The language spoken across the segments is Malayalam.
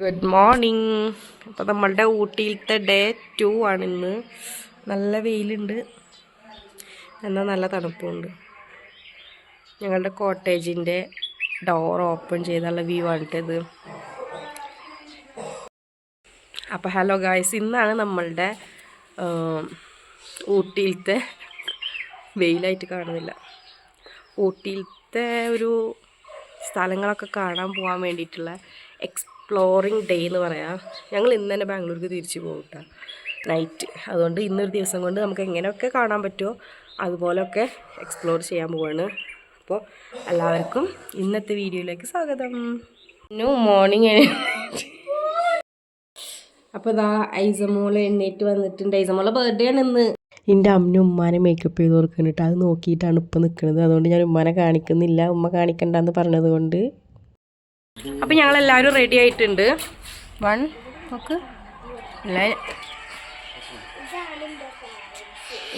ഗുഡ് മോർണിംഗ് അപ്പോൾ നമ്മളുടെ ഊട്ടിയിലത്തെ ഡേ ടു ആണ് ഇന്ന്. നല്ല വെയിലുണ്ട്. എന്നാൽ നല്ല തണുപ്പുണ്ട്. ഞങ്ങളുടെ കോട്ടേജിന്റെ ഡോർ ഓപ്പൺ ചെയ്തുള്ള വ്യൂ ആണിട്ടത്. അപ്പോൾ ഹലോ ഗായ്സ് ഇന്നാണ് നമ്മളുടെ ഊട്ടിയിലത്തെ വെയിലായിട്ട് കാണുന്നില്ല. ഊട്ടിയിലത്തെ ഒരു സ്ഥലങ്ങളൊക്കെ കാണാൻ പോകാൻ വേണ്ടിയിട്ടുള്ള എക്സ്പ്ലോറിങ് ഡേ എന്ന് പറയാം. ഞങ്ങൾ ഇന്ന് തന്നെ ബാംഗ്ലൂർക്ക് തിരിച്ചു പോകും നൈറ്റ് അതുകൊണ്ട് ഇന്നൊരു ദിവസം കൊണ്ട് നമുക്ക് എങ്ങനെയൊക്കെ കാണാൻ പറ്റുമോ അതുപോലെയൊക്കെ എക്സ്പ്ലോർ ചെയ്യാൻ പോവാണ്. അപ്പോൾ എല്ലാവർക്കും ഇന്നത്തെ വീഡിയോയിലേക്ക് സ്വാഗതം. ഇന്നു മോർണിംഗ് അപ്പോൾ ഇതാ ഐസമോൾ എണ്ണീറ്റ് വന്നിട്ടുണ്ട്. ഐസമോളെ ബർത്ത്ഡേ ആണ് ഇന്ന്. എന്റെ അമ്മനും ഉമ്മാനെ മേക്കപ്പ് ചെയ്ത് കൊടുക്കുന്നുണ്ട് അത് നോക്കിയിട്ടാണ് ഇപ്പം നിൽക്കുന്നത് അതുകൊണ്ട് ഞാൻ ഉമ്മാനെ കാണിക്കുന്നില്ല. ഉമ്മ കാണിക്കണ്ടെന്ന് പറഞ്ഞത് കൊണ്ട്. അപ്പം ഞങ്ങളെല്ലാവരും റെഡി ആയിട്ടുണ്ട്. വൺ നോക്ക്.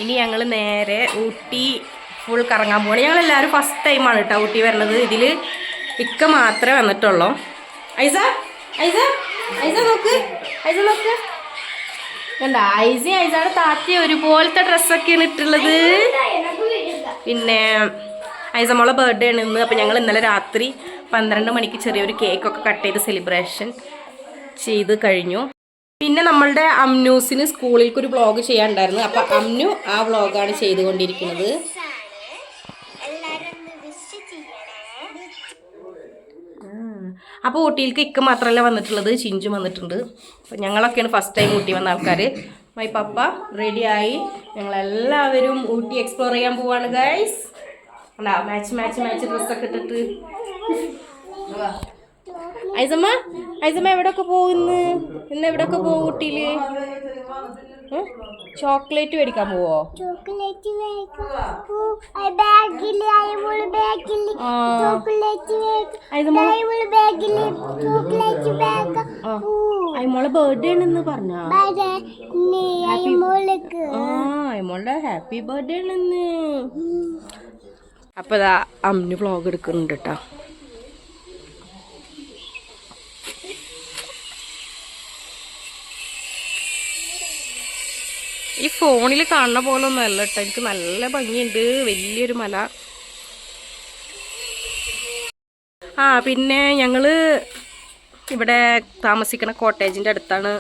ഇനി ഞങ്ങൾ നേരെ ഊട്ടി ഫുൾ കറങ്ങാൻ പോവാണ്. ഞങ്ങളെല്ലാവരും ഫസ്റ്റ് ടൈമാണ് കേട്ടോ ഊട്ടി വരണത്. ഇതിൽ ഇക്ക മാത്രമേ വന്നിട്ടുള്ളൂ. ഐസ ഐസ ഐസ നോക്ക് ഐസ നോക്ക്. കണ്ട ഐസി ഐസയുടെ താത്തി ഒരുപോലത്തെ ഡ്രസ്സൊക്കെയാണ് ഇട്ടുള്ളത് പിന്നെ ഐസമോളെ ബർത്ത്ഡേ ആണ് ഇന്ന്. അപ്പോൾ ഞങ്ങൾ ഇന്നലെ രാത്രി പന്ത്രണ്ട് മണിക്ക് ചെറിയൊരു കേക്കൊക്കെ കട്ട് ചെയ്ത് സെലിബ്രേഷൻ ചെയ്ത് കഴിഞ്ഞു. പിന്നെ നമ്മളുടെ അമ്നൂസിന് സ്കൂളിലേക്ക് ഒരു വ്ളോഗ് ചെയ്യാനുണ്ടായിരുന്നു. അപ്പോൾ അംനു ആ വ്ളോഗാണ് ചെയ്തുകൊണ്ടിരിക്കുന്നത്. അപ്പോൾ ഊട്ടിയിലേക്ക് ഇക്ക മാത്രമല്ല വന്നിട്ടുള്ളത് ചിഞ്ചു വന്നിട്ടുണ്ട്. അപ്പോൾ ഞങ്ങളൊക്കെയാണ് ഫസ്റ്റ് ടൈം ഊട്ടി വന്ന ആൾക്കാർ മൈ പപ്പ റെഡിയായി ഞങ്ങളെല്ലാവരും ഊട്ടി എക്സ്പ്ലോർ ചെയ്യാൻ പോവാണ് ഗൈസ് ഉണ്ടാ മാച്ച് മാച്ച് മാച്ച് ഡ്രസ്സൊക്കെ ഇട്ടിട്ട്. ഐസമ്മ ഐസമ്മ എവിടെയൊക്കെ പോകുന്നു ഇന്ന്? എവിടെയൊക്കെ പോകും ഊട്ടിയിൽ ചോക്ലേറ്റ് മേടിക്കാൻ പോവോ? അയ്മോളെ ബർത്ത്ഡേ ആണെന്ന് പറഞ്ഞ. അയ്മോളുടെ ഹാപ്പി ബർത്ത്ഡേ ആണെന്ന്. അപ്പൊ ഇതാ അമ്മിന് വ്ളോഗ് എടുക്കുന്നുണ്ട് കേട്ടോ ഈ ഫോണിൽ കാണുന്ന പോലെ ഒന്നും അല്ല കേട്ടോ എനിക്ക് നല്ല ഭംഗിയുണ്ട്. വലിയൊരു മല. ആ പിന്നെ ഞങ്ങൾ ഇവിടെ താമസിക്കുന്ന കോട്ടേജിന്റെ അടുത്താണ്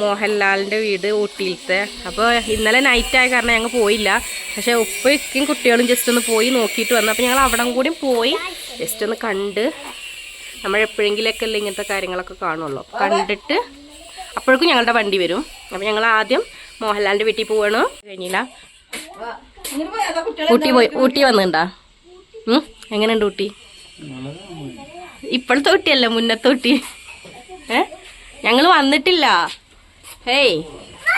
മോഹൻലാലിന്റെ വീട് ഊട്ടിയിലത്തെ. അപ്പോൾ ഇന്നലെ നൈറ്റ് ആയ കാരണം ഞങ്ങൾ പോയില്ല. പക്ഷേ ഉപ്പയ്ക്കും കുട്ടികളും ജസ്റ്റ് ഒന്ന് പോയി നോക്കിയിട്ട് വന്നു. അപ്പോൾ ഞങ്ങൾ അവിടെ കൂടി പോയി. ജസ്റ്റ് ഒന്ന് കണ്ട് നമ്മൾ എപ്പോഴെങ്കിലൊക്കെ അല്ലേ ഇങ്ങനത്തെ കാര്യങ്ങളൊക്കെ കാണുള്ളൂ. കണ്ടിട്ട് അപ്പോഴേക്കും ഞങ്ങളുടെ വണ്ടി വരും. അപ്പോൾ ഞങ്ങൾ ആദ്യം മോഹൻലാലിന്റെ വീട്ടിൽ പോവാണ്. കഴിഞ്ഞില്ല. ഊട്ടി പോയി. ഊട്ടി വന്നിട്ടുണ്ടാ എങ്ങനെയുണ്ട് ഊട്ടി? ഇപ്പോഴത്തെ ഊട്ടിയല്ല മുന്നത്തെ ഊട്ടി. ഏ? ഞങ്ങൾ വന്നിട്ടില്ല. ഹേയ്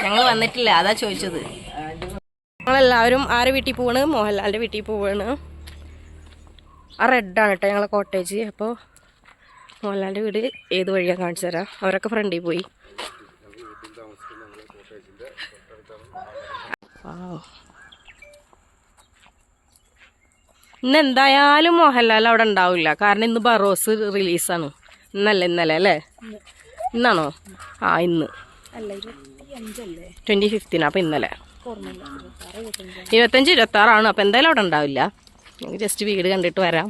ഞങ്ങൾ വന്നിട്ടില്ല. അതാ ചോദിച്ചത്. ഞങ്ങളെല്ലാവരും ആരെ വീട്ടിൽ പോവാണ്? മോഹൻലാലിന്റെ വീട്ടിൽ പോവാണ്. ആ റെഡാണ് കേട്ടോ ഞങ്ങളെ കോട്ടേജ്. അപ്പോൾ മോഹൻലാലിന്റെ വീട് ഏത് വഴിയാണ് കാണിച്ചു തരാം. അവരൊക്കെ ഫ്രണ്ടിൽ പോയി. ഇന്ന് എന്തായാലും മോഹൻലാൽ അവിടെ ഉണ്ടാവില്ല. കാരണം ഇന്ന് ബറോസ് റിലീസാണ്. ഇന്നല്ലേ ഇന്നലെ അല്ലേ? ഇന്നാണോ? ആ ഇന്ന്. ട്വന്റി ഫിഫ്റ്റീൻ അപ്പം ഇന്നലെ. ഇരുപത്തഞ്ച് ഇരുപത്തി ആറാണ് അപ്പൊ എന്തായാലും അവിടെ ഉണ്ടാവില്ല. നമുക്ക് ജസ്റ്റ് വീട് കണ്ടിട്ട് വരാം.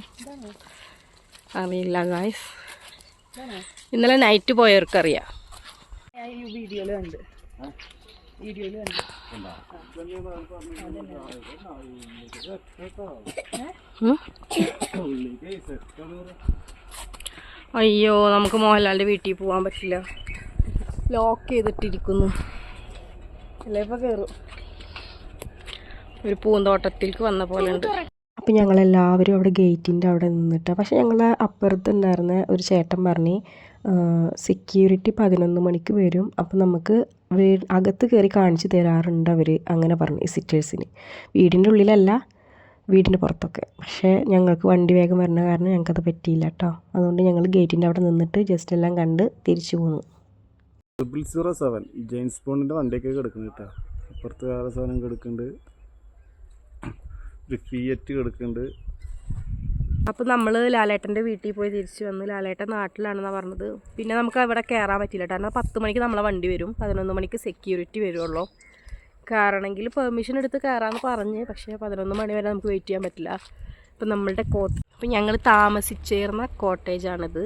അറിയില്ല ഗായ്സ് ഇന്നലെ നൈറ്റ് പോയവർക്കറിയാം. അറിയാം അയ്യോ നമുക്ക് മോഹൻലാലിന്റെ വീട്ടിൽ പോകാൻ പറ്റില്ല. ലോക്ക് ചെയ്തിട്ടിരിക്കുന്നു. അല്ലേ ഇപ്പൊ കയറും ഒരു പൂന്തോട്ടത്തിലേക്ക് വന്ന പോലെ ഉണ്ട്. അപ്പം ഞങ്ങളെല്ലാവരും അവിടെ ഗേറ്റിന്റെ അവിടെ നിന്നിട്ട്. പക്ഷെ ഞങ്ങൾ അപ്പുറത്ത് ഉണ്ടായിരുന്ന ഒരു ചേട്ടൻ പറഞ്ഞു സെക്യൂരിറ്റി പതിനൊന്ന് മണിക്ക് വരും. അപ്പം നമുക്ക് വീ അകത്ത് കയറി കാണിച്ചു തരാറുണ്ട് അവർ അങ്ങനെ പറഞ്ഞു വിസിറ്റേഴ്സിന് വീടിന്റെ ഉള്ളിലല്ല വീടിന്റെ പുറത്തൊക്കെ. പക്ഷേ ഞങ്ങൾക്ക് വണ്ടി വേഗം വരുന്ന കാരണം ഞങ്ങൾക്കത് പറ്റിയില്ല കേട്ടോ അതുകൊണ്ട് ഞങ്ങൾ ഗേറ്റിന്റെ അവിടെ നിന്നിട്ട് ജസ്റ്റ് എല്ലാം കണ്ട് തിരിച്ചു പോന്നു. ട്രിപ്പിൾ സീറോ സെവൻ ജെയിംസ് ബോണ്ടിന്റെ വണ്ടിയൊക്കെ കിടക്കുന്നു കേട്ടോ. അപ്പുറത്ത് വേറെ സാധനം കിടക്കുന്നുണ്ട് ഒരു ഫിയറ്റ് കിടക്കുന്നുണ്ട് അപ്പോൾ നമ്മൾ ലാലേട്ടന്റെ വീട്ടിൽ പോയി തിരിച്ചു വന്ന് ലാലേട്ടൻ നാട്ടിലാണെന്നാണ് പറഞ്ഞത്. പിന്നെ നമുക്ക് അവിടെ കയറാൻ പറ്റില്ല കാരണം പത്ത് മണിക്ക് നമ്മളെ വണ്ടി വരും. പതിനൊന്ന് മണിക്ക് സെക്യൂരിറ്റി വരുള്ളൂ. കയറണമെങ്കിൽ പെർമിഷൻ എടുത്ത് കയറാമെന്ന് പറഞ്ഞ്. പക്ഷേ പതിനൊന്ന് മണി വരെ നമുക്ക് വെയിറ്റ് ചെയ്യാൻ പറ്റില്ല. ഇപ്പം നമ്മളുടെ കോട്ട അപ്പം ഞങ്ങൾ താമസിച്ചേർന്ന കോട്ടേജാണിത്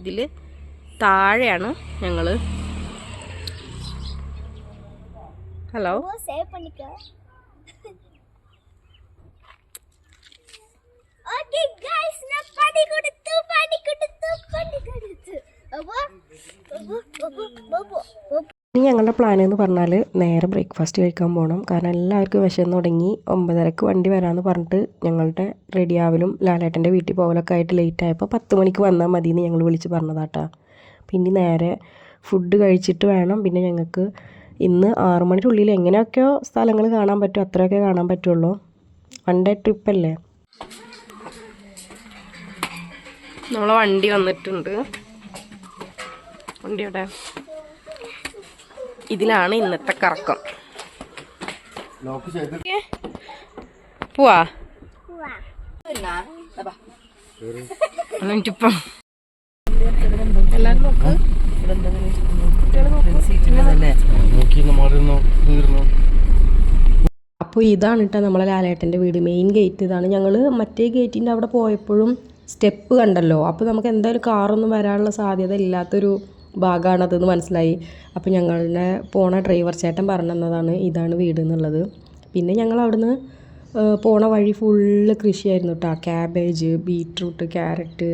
ഇതിൽ താഴെയാണ് ഞങ്ങൾ ഹലോ சேவ் பண்ணிக்க ஓகே गाइस நான் படி கொடுத்து படி கொடுத்து படி கொடுத்து அப்போ அப்போ அப்போ அப்போ ഇനി ഞങ്ങളുടെ പ്ലാൻ എന്ന് പറഞ്ഞാൽ നേരെ ബ്രേക്ക്ഫാസ്റ്റ് കഴിക്കാൻ പോകണം കാരണം എല്ലാവർക്കും വിശന്ന് തുടങ്ങി ഒമ്പതരക്ക് വണ്ടി വരാമെന്ന് പറഞ്ഞിട്ട് ഞങ്ങളുടെ റെഡി ആവലും ലാലേട്ടൻ്റെ വീട്ടിൽ പോകലൊക്കെ ആയിട്ട് ലേറ്റ് ആയപ്പോൾ പത്ത് മണിക്ക് വന്നാൽ മതി എന്ന് ഞങ്ങൾ വിളിച്ച് പറഞ്ഞതാട്ടാ പിന്നെ നേരെ ഫുഡ് കഴിച്ചിട്ട് വേണം പിന്നെ ഞങ്ങൾക്ക് ഇന്ന് ആറു മണിയുടെ ഉള്ളിൽ എങ്ങനെയൊക്കെയോ സ്ഥലങ്ങൾ കാണാൻ പറ്റും അത്രയൊക്കെ കാണാൻ പറ്റുള്ളൂ. വൺ ഡേ ട്രിപ്പ് അല്ലേ? നമ്മളെ വണ്ടി വന്നിട്ടുണ്ട്. വണ്ടിയുടെ ഇതിലാണ് ഇന്നത്തെ കറക്കം. ലോക്ക് ചെയ്ത് പോവാ. എന്നിട്ടിപ്പം എല്ലാരും നോക്ക്. അപ്പോൾ ഇതാണ് കേട്ടോ നമ്മളെ ലാലേട്ടന്റെ വീട്. മെയിൻ ഗേറ്റ് ഇതാണ്. ഞങ്ങൾ മറ്റേ ഗേറ്റിന്റെ അവിടെ പോയപ്പോഴും സ്റ്റെപ്പ് കണ്ടല്ലോ. അപ്പോൾ നമുക്ക് എന്തായാലും കാറൊന്നും വരാനുള്ള സാധ്യത ഇല്ലാത്തൊരു ഭാഗമാണതെന്ന് മനസ്സിലായി. അപ്പോൾ ഞങ്ങളുടെ പോണ ഡ്രൈവർ ചേട്ടൻ പറഞ്ഞതാണ് ഇതാണ് വീട് എന്നുള്ളത്. പിന്നെ ഞങ്ങൾ അവിടുന്ന് പോണ വഴി ഫുള്ള് കൃഷിയായിരുന്നു കേട്ടോ. ക്യാബേജ് ബീറ്റ്റൂട്ട് ക്യാരറ്റ്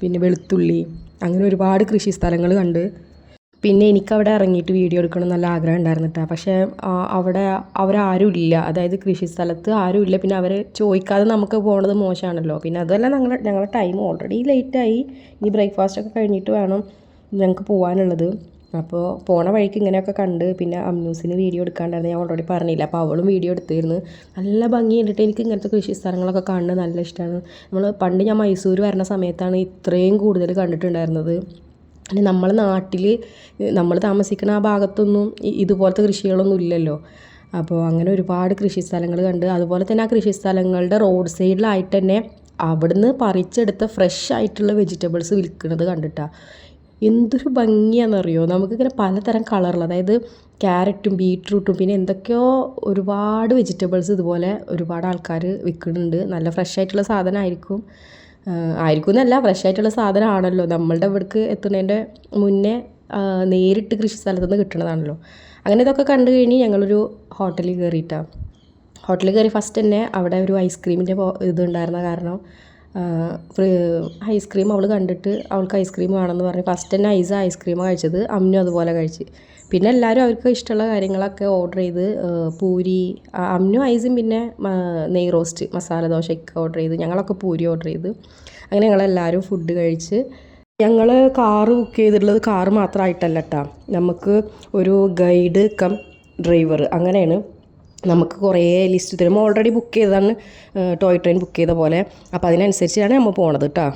പിന്നെ വെളുത്തുള്ളി. അങ്ങനെ ഒരുപാട് കൃഷി സ്ഥലങ്ങൾ കണ്ട്. പിന്നെ എനിക്കവിടെ ഇറങ്ങിയിട്ട് വീഡിയോ എടുക്കണം നല്ല ആഗ്രഹം ഉണ്ടായിരുന്നു കേട്ടോ പക്ഷേ അവിടെ അവരാരും ഇല്ല. അതായത് കൃഷി സ്ഥലത്ത് ആരും ഇല്ല. പിന്നെ അവരെ ചോദിക്കാതെ നമുക്ക് പോകണത് മോശമാണല്ലോ. പിന്നെ അതുമല്ല ഞങ്ങൾ ഞങ്ങളുടെ ടൈം ഓൾറെഡി ലേറ്റായി ഇനി ബ്രേക്ക്ഫാസ്റ്റ് ഒക്കെ കഴിഞ്ഞിട്ട് വേണം ഞങ്ങൾക്ക് പോകാനുള്ളത് അപ്പോൾ പോണ വഴിക്ക് ഇങ്ങനെയൊക്കെ കണ്ട് പിന്നെ അമ്യൂസിന് വീഡിയോ എടുക്കാണ്ടായിരുന്നു. ഞാൻ ഓൾറെഡി പറഞ്ഞില്ല അപ്പോൾ അവളും വീഡിയോ എടുത്തിരുന്നു. നല്ല ഭംഗി കണ്ടിട്ട് എനിക്ക് ഇങ്ങനത്തെ കൃഷി സ്ഥലങ്ങളൊക്കെ കാണുന്നത് നല്ല ഇഷ്ടമാണ് നമ്മൾ പണ്ട് ഞാൻ മൈസൂർ വരുന്ന സമയത്താണ് ഇത്രയും കൂടുതൽ കണ്ടിട്ടുണ്ടായിരുന്നത്. പിന്നെ നമ്മളെ നാട്ടിൽ നമ്മൾ താമസിക്കുന്ന ആ ഭാഗത്തൊന്നും ഇതുപോലത്തെ കൃഷികളൊന്നും ഇല്ലല്ലോ. അപ്പോൾ അങ്ങനെ ഒരുപാട് കൃഷി സ്ഥലങ്ങൾ കണ്ട് അതുപോലെ തന്നെ ആ കൃഷി സ്ഥലങ്ങളുടെ റോഡ് സൈഡിലായിട്ട് തന്നെ അവിടുന്ന് പറിച്ചെടുത്ത ഫ്രഷ് ആയിട്ടുള്ള വെജിറ്റബിൾസ് വിൽക്കുന്നത് കണ്ടിട്ടാണ് എന്തൊരു ഭംഗിയാണെന്നറിയോ? നമുക്കിങ്ങനെ പലതരം കളറിൽ അതായത് ക്യാരറ്റും ബീട്രൂട്ടും പിന്നെ എന്തൊക്കെയോ ഒരുപാട് വെജിറ്റബിൾസ് ഇതുപോലെ ഒരുപാട് ആൾക്കാർ വിൽക്കുന്നുണ്ട്. നല്ല ഫ്രഷ് ആയിട്ടുള്ള സാധനമായിരിക്കും. ആയിരിക്കും എന്നല്ല ഫ്രഷ് ആയിട്ടുള്ള സാധനമാണല്ലോ. നമ്മളുടെ ഇവിടേക്ക് എത്തുന്നതിന്റെ മുന്നേ നേരിട്ട് കൃഷി സ്ഥലത്തു നിന്ന് കിട്ടുന്നതാണല്ലോ. അങ്ങനെ ഇതൊക്കെ കണ്ടു കഴിഞ്ഞ് ഞങ്ങളൊരു ഹോട്ടലിൽ കയറിയിട്ടാണ് ഹോട്ടലിൽ കയറി ഫസ്റ്റ് തന്നെ അവിടെ ഒരു ഐസ്ക്രീമിന്റെ ഇതുണ്ടായിരുന്ന കാരണം ഐസ്ക്രീം അവൾ കണ്ടിട്ട് അവൾക്ക് ഐസ്ക്രീം വേണമെന്ന് പറഞ്ഞ് ഫസ്റ്റ് തന്നെ ഐസ ഐസ്ക്രീം കഴിച്ചത് അമ്മനും അതുപോലെ കഴിച്ച്. പിന്നെ എല്ലാവരും അവർക്ക് ഇഷ്ടമുള്ള കാര്യങ്ങളൊക്കെ ഓർഡർ ചെയ്ത് പൂരി അമ്മനും ഐസും പിന്നെ നെയ് റോസ്റ്റ് മസാല ദോശയൊക്കെ ഓർഡർ ചെയ്ത് ഞങ്ങളൊക്കെ പൂരി ഓർഡർ ചെയ്ത്. അങ്ങനെ ഞങ്ങളെല്ലാവരും ഫുഡ് കഴിച്ച് ഞങ്ങൾ കാറ് ബുക്ക് ചെയ്തിട്ടുള്ളത് കാറ് മാത്രമായിട്ടല്ല കേട്ടോ നമുക്ക് ഒരു ഗൈഡ് കം ഡ്രൈവർ അങ്ങനെയാണ്. നമുക്ക് കുറേ ലിസ്റ്റ് തരും ഓൾറെഡി ബുക്ക് ചെയ്തതാണ് ടോയ് ട്രെയിൻ ബുക്ക് ചെയ്ത പോലെ. അപ്പോൾ അതിനനുസരിച്ചാണ് നമ്മൾ പോണത് കേട്ടോ